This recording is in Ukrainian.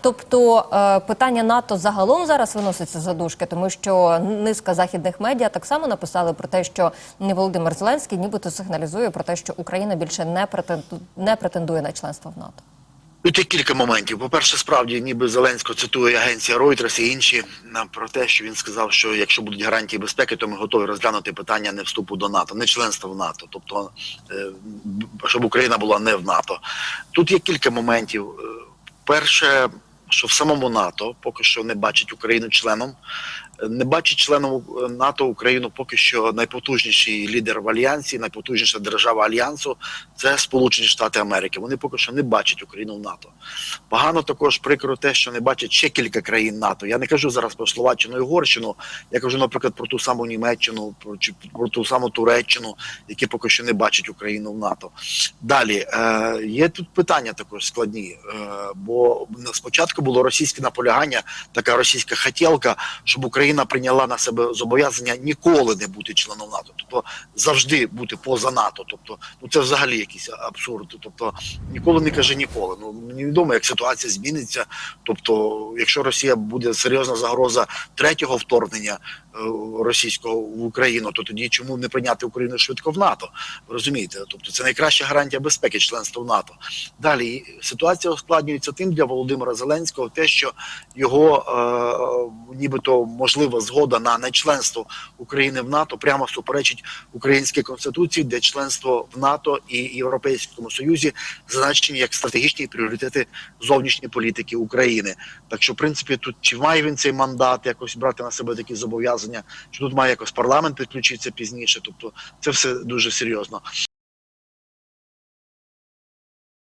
Тобто е, питання НАТО загалом зараз виноситься за дужки, тому що низка західних медіа так само написали про те, що Володимир Зеленський нібито сигналізує про те, що Україна більше не претенду- не претендує на членство в НАТО. Тут є кілька моментів. По-перше, справді, ніби Зеленського цитує агенція Reuters і інші про те, що він сказав, що якщо будуть гарантії безпеки, то ми готові розглянути питання не вступу до НАТО, не членства в НАТО, тобто е, щоб Україна була не в НАТО. Тут є кілька моментів. Перше, що в самому НАТО поки що не бачить Україну членом. Не бачить членом е, НАТО Україну поки що найпотужніший лідер в альянсі, найпотужніша держава альянсу це Сполучені Штати Америки. Вони поки що не бачать Україну в НАТО. Погано також прикро те, що не бачать ще кілька країн НАТО. Я не кажу зараз про Словаччину і Угорщину, я кажу, наприклад, про ту саму Німеччину, про, чи про ту саму Туреччину, які поки що не бачать Україну в НАТО. Далі е, є тут питання також складні, е, бо спочатку було російське наполягання, така російська хотілка, щоб Україна прийняла на себе зобов'язання ніколи не бути членом НАТО, тобто завжди бути поза НАТО. Тобто, ну це взагалі якийсь абсурд. Тобто ніколи не каже ніколи. Ну мені відомо, як ситуація зміниться. Тобто, якщо Росія буде серйозна загроза третього вторгнення е, російського в Україну, то тоді чому не прийняти Україну швидко в НАТО? Розумієте? Тобто це найкраща гарантія безпеки членства в НАТО. Далі ситуація ускладнюється тим для Володимира Зеленського, те, що його е, нібито можлива згода на нечленство України в НАТО прямо суперечить українській конституції, де членство в НАТО і Європейському Союзі зазначені як стратегічні пріоритети зовнішньої політики України. Так що, в принципі, тут чи має він цей мандат якось брати на себе такі зобов'язання, чи тут має якось парламент підключитися пізніше. Тобто, це все дуже серйозно.